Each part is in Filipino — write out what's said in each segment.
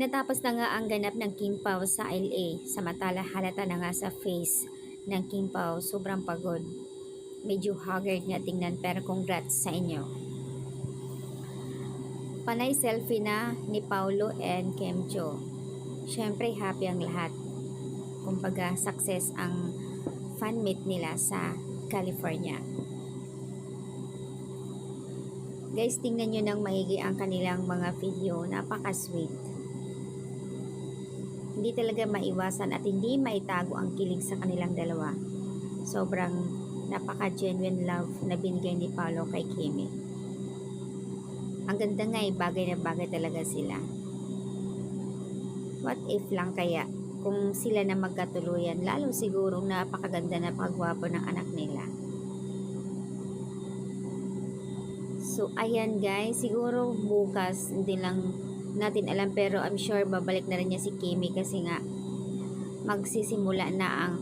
Natapos na nga ang ganap ng Kim Pao sa LA, samantala halata na nga sa face ng Kim Pao sobrang pagod. Medyo haggard nga tingnan pero congrats sa inyo. Panay selfie na ni Paulo and Kim Cho. Siyempre happy ang lahat. Kumbaga success ang fan meet nila sa California. Guys, tingnan nyo ng maigi ang kanilang mga video. Napaka-sweet. Hindi talaga maiwasan at hindi maitago ang kilig sa kanilang dalawa. Sobrang napaka-genuine love na binigay ni Paolo kay Kimi. Ang ganda nga eh, bagay na bagay talaga sila. What if lang kaya kung sila na magkatuluyan, lalo sigurong napakaganda na pagwapo ng anak nila. So, ayan guys, siguro bukas, hindi lang natin alam, pero I'm sure babalik na rin niya si Kimi kasi nga magsisimula na ang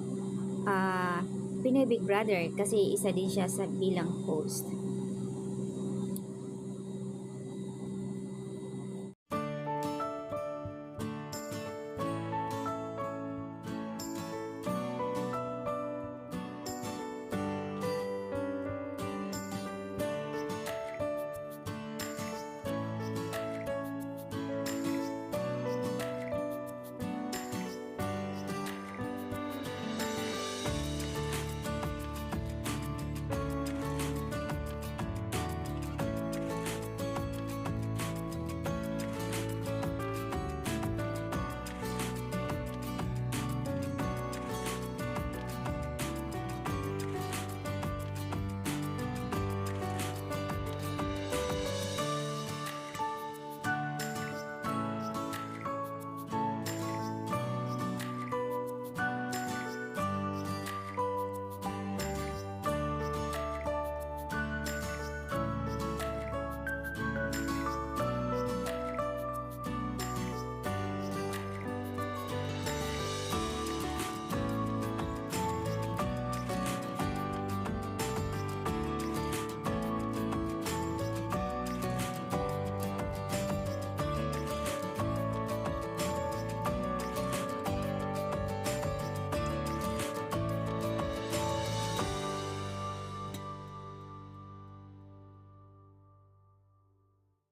ah, Pinoy Big Brother kasi isa din siya sa bilang host.